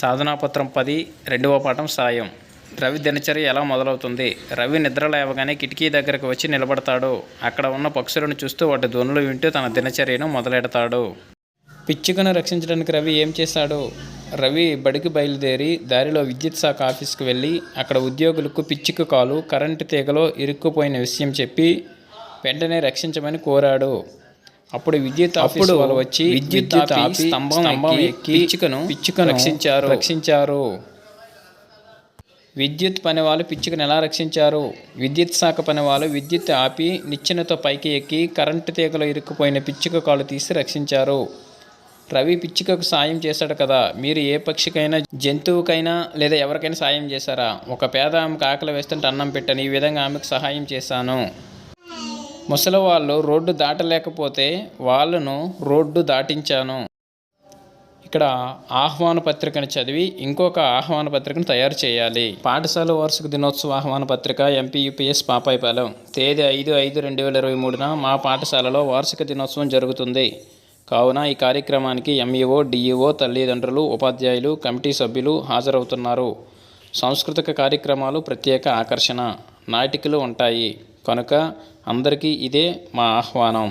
సాధనాపత్రం పది రెండవ పాఠం సాయం. రవి దినచర్య ఎలా మొదలవుతుంది? రవి నిద్ర లేవగానే కిటికీ దగ్గరకు వచ్చి నిలబడతాడు. అక్కడ ఉన్న పక్షులను చూస్తూ వాటి ధ్వనులు వింటూ తన దినచర్యను మొదలెడతాడు. పిచ్చుకను రక్షించడానికి రవి ఏం చేశాడు? రవి బడికి బయలుదేరి దారిలో విద్యుత్ శాఖ ఆఫీస్కి వెళ్ళి అక్కడ ఉద్యోగులకు పిచ్చుక కాలు కరెంటు తీగలో ఇరుక్కుపోయిన విషయం చెప్పి వెంటనే రక్షించమని కోరాడు. అప్పుడు విద్యుత్ అప్పుడు వాళ్ళు వచ్చి విద్యుత్ స్తంభం పిచ్చుకను పిచ్చుకను రక్షించారు. రక్షించారు. విద్యుత్ పని వాళ్ళు పిచ్చుకను ఎలా రక్షించారు? విద్యుత్ శాఖ పని వాళ్ళు విద్యుత్ ఆపి నిచ్చెనతో పైకి ఎక్కి కరెంటు తీగలో ఇరుక్కుపోయిన పిచ్చుక కాలు తీసి రక్షించారు. రవి పిచ్చుకకు సాయం చేశాడు కదా మీరు ఏ పక్షికైనా జంతువుకైనా లేదా ఎవరికైనా సాయం చేశారా? ఒక పేద ఆమెకు ఆకలి వేస్తుంటే అన్నం పెట్టని ఈ విధంగా ఆమెకు సహాయం చేశాను. ముసలి వాళ్ళు రోడ్డు దాటలేకపోతే వాళ్ళను రోడ్డు దాటించాను. ఇక్కడ ఆహ్వాన పత్రికను చదివి ఇంకొక ఆహ్వాన పత్రికను తయారు చేయాలి. పాఠశాల వార్షిక దినోత్సవ ఆహ్వాన పత్రిక ఎంపీయూపీఎస్ పాపాయిపాలెం. తేదీ ఐదు ఐదు రెండు వేల ఇరవై మూడున మా పాఠశాలలో వార్షిక దినోత్సవం జరుగుతుంది. కావున ఈ కార్యక్రమానికి ఎంఈఓ డిఈఓ తల్లిదండ్రులు ఉపాధ్యాయులు కమిటీ సభ్యులు హాజరవుతున్నారు. సాంస్కృతిక కార్యక్రమాలు ప్రత్యేక ఆకర్షణ. నాటికలు ఉంటాయి. కనుక అందరికీ ఇదే మా ఆహ్వానం.